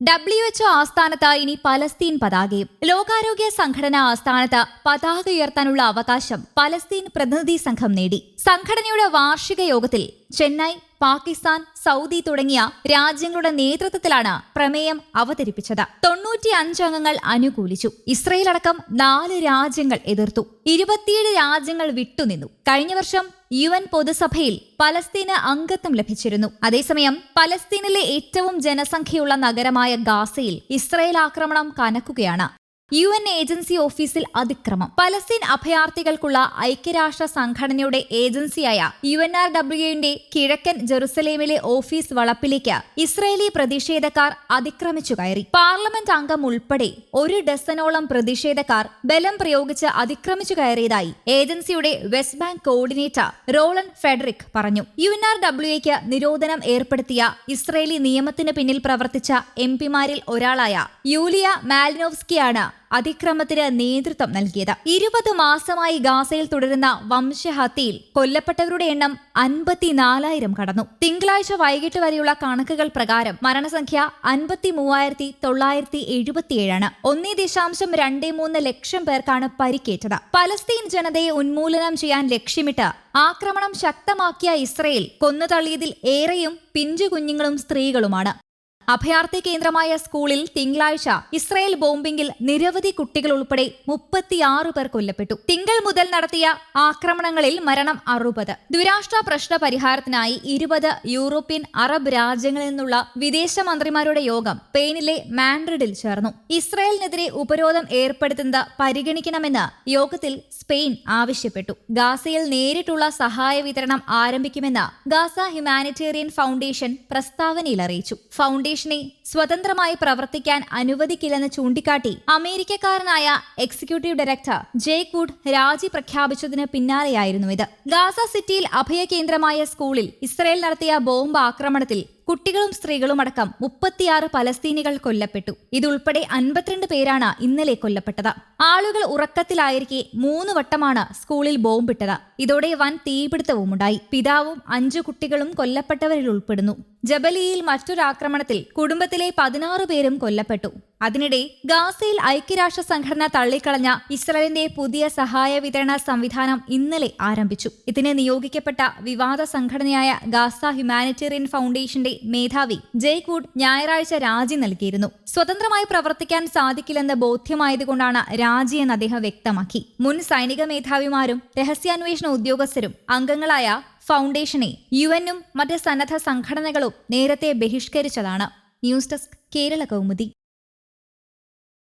W H O ആസ്ഥാനത്ത് ഇനി Palestine പതാകയും ലോകാരോഗ്യ സംഘടന ആസ്ഥാനത്ത് പതാക ഉയർത്താനുള്ള അവകാശം പലസ്തീൻ പ്രതിനിധി സംഘം നേടി. സംഘടനയുടെ വാർഷിക യോഗത്തിൽ ചെന്നൈ പാകിസ്ഥാൻ സൗദി തുടങ്ങിയ രാജ്യങ്ങളുടെ നേതൃത്വത്തിലാണ് പ്രമേയം അവതരിപ്പിച്ചത്. തൊണ്ണൂറ്റി അഞ്ചംഗങ്ങൾ അനുകൂലിച്ചു. ഇസ്രയേൽ അടക്കം നാല് രാജ്യങ്ങൾ എതിർത്തു. ഇരുപത്തിയേഴ് രാജ്യങ്ങൾ വിട്ടുനിന്നു. കഴിഞ്ഞ വർഷം യു എൻ പൊതുസഭയിൽ പലസ്തീന് അംഗത്വം ലഭിച്ചിരുന്നു. അതേസമയം പലസ്തീനിലെ ഏറ്റവും ജനസംഖ്യയുള്ള നഗരമായ ഗാസയിൽ ഇസ്രയേൽ ആക്രമണം കനക്കുകയാണ്. യു എൻ ഏജൻസി ഓഫീസിൽ അതിക്രമം. പലസ്തീൻ അഭയാർത്ഥികൾക്കുള്ള ഐക്യരാഷ്ട്ര സംഘടനയുടെ ഏജൻസിയായ യു എൻ ആർ ഡബ്ല്യുവിന്റെ കിഴക്കൻ ജെറുസലേമിലെ ഓഫീസ് വളപ്പിലേക്ക് ഇസ്രയേലി പ്രതിഷേധക്കാർ അതിക്രമിച്ചു കയറി. പാർലമെന്റ് അംഗം ഉൾപ്പെടെ ഒരു ഡസനോളം പ്രതിഷേധക്കാർ ബലം പ്രയോഗിച്ച് അതിക്രമിച്ചു കയറിയതായി ഏജൻസിയുടെ West Bank coordinator Roland Frederick പറഞ്ഞു. യു എൻ ആർ ഡബ്ല്യുഎക്ക് നിരോധനം ഏർപ്പെടുത്തിയ ഇസ്രയേലി നിയമത്തിന് പിന്നിൽ പ്രവർത്തിച്ച എം പിമാരിൽ ഒരാളായ യൂലിയ മാലിനോവ്സ്കിയാണ് അതിക്രമത്തിന് നേതൃത്വം നൽകിയത്. ഇരുപത് മാസമായി ഗാസയിൽ തുടരുന്ന വംശഹത്യയിൽ കൊല്ലപ്പെട്ടവരുടെ എണ്ണം അൻപത്തിനാലായിരം കടന്നു. തിങ്കളാഴ്ച വൈകിട്ട് വരെയുള്ള കണക്കുകൾ പ്രകാരം മരണസംഖ്യ അൻപത്തി മൂവായിരത്തി തൊള്ളായിരത്തി എഴുപത്തിയേഴാണ് ഒന്നേ ദശാംശം രണ്ടേ മൂന്ന് ലക്ഷം പേർക്കാണ് പരിക്കേറ്റത്. പലസ്തീൻ ജനതയെ ഉന്മൂലനം ചെയ്യാൻ ലക്ഷ്യമിട്ട് ആക്രമണം ശക്തമാക്കിയ ഇസ്രയേൽ കൊന്നുതള്ളിയതിൽ ഏറെയും പിഞ്ചു കുഞ്ഞുങ്ങളും സ്ത്രീകളുമാണ്. അഭയാർത്ഥി കേന്ദ്രമായ സ്കൂളിൽ തിങ്കളാഴ്ച ഇസ്രായേൽ ബോംബിംഗിൽ നിരവധി കുട്ടികൾ ഉൾപ്പെടെ മുപ്പത്തിയാറ് പേർ കൊല്ലപ്പെട്ടു. തിങ്കൾ മുതൽ നടത്തിയ ആക്രമണങ്ങളിൽ മരണം അറുപത്. ദുരാഷ്ട്ര പ്രശ്ന പരിഹാരത്തിനായി ഇരുപത് യൂറോപ്യൻ അറബ് രാജ്യങ്ങളിൽ നിന്നുള്ള വിദേശ മന്ത്രിമാരുടെ യോഗം സ്പെയിനിലെ മാൻഡ്രിഡിൽ ചേർന്നു. ഇസ്രായേലിനെതിരെ ഉപരോധം ഏർപ്പെടുത്തുന്നത് പരിഗണിക്കണമെന്ന് യോഗത്തിൽ സ്പെയിൻ ആവശ്യപ്പെട്ടു. ഗാസയിൽ നേരിട്ടുള്ള സഹായ വിതരണം ആരംഭിക്കുമെന്ന് ഗാസ ഹ്യൂമാനിറ്റേറിയൻ ഫൗണ്ടേഷൻ പ്രസ്താവനയിൽ അറിയിച്ചു. ഫൗണ്ടേഷനെ സ്വതന്ത്രമായി പ്രവർത്തിക്കാൻ അനുവദിക്കില്ലെന്ന് ചൂണ്ടിക്കാട്ടി അമേരിക്കക്കാരനായ എക്സിക്യൂട്ടീവ് ഡയറക്ടർ ജേക്ക് വുഡ് രാജി പ്രഖ്യാപിച്ചതിന് പിന്നാലെയായിരുന്നു ഇത്. ഗാസ സിറ്റിയിൽ അഭയകേന്ദ്രമായ സ്കൂളിൽ ഇസ്രയേൽ നടത്തിയ ബോംബ് ആക്രമണത്തിൽ കുട്ടികളും സ്ത്രീകളും അടക്കം മുപ്പത്തിയാറ് പലസ്തീനികൾ കൊല്ലപ്പെട്ടു. ഇതുൾപ്പെടെ അൻപത്തിരണ്ട് പേരാണ് ഇന്നലെ കൊല്ലപ്പെട്ടത്. ആളുകൾ ഉറക്കത്തിലായിരിക്കെ മൂന്ന് വട്ടമാണ് സ്കൂളിൽ ബോംബിട്ടത്. ഇതോടെ വൻ തീപിടുത്തവും ഉണ്ടായി പിതാവും അഞ്ചു കുട്ടികളും കൊല്ലപ്പെട്ടവരിൽ ഉൾപ്പെടുന്നു. ജബലിയിൽ മറ്റൊരാക്രമണത്തിൽ കുടുംബത്തിലെ പതിനാറ് പേരും കൊല്ലപ്പെട്ടു. അതിനിടെ ഗാസയിൽ ഐക്യരാഷ്ട്ര സംഘടന തള്ളിക്കളഞ്ഞ ഇസ്രായേലിന്റെ പുതിയ സഹായ വിതരണ സംവിധാനം ഇന്നലെ ആരംഭിച്ചു. ഇതിന് നിയോഗിക്കപ്പെട്ട വിവാദ സംഘടനയായ ഗാസ ഹ്യൂമാനിറ്റേറിയൻ ഫൗണ്ടേഷന്റെ മേധാവി ജയ്കൂഡ് ഞായറാഴ്ച രാജി നൽകിയിരുന്നു. സ്വതന്ത്രമായി പ്രവർത്തിക്കാൻ സാധിക്കില്ലെന്ന് ബോധ്യമായതുകൊണ്ടാണ് രാജിയെന്ന് അദ്ദേഹം വ്യക്തമാക്കി. മുൻ സൈനിക മേധാവിമാരും രഹസ്യാന്വേഷണ ഉദ്യോഗസ്ഥരും അംഗങ്ങളായ ഫൗണ്ടേഷനെ യു എന്നും മറ്റ് സന്നദ്ധ സംഘടനകളും നേരത്തെ ബഹിഷ്കരിച്ചതാണ്. News desk Kerala Kaumudi.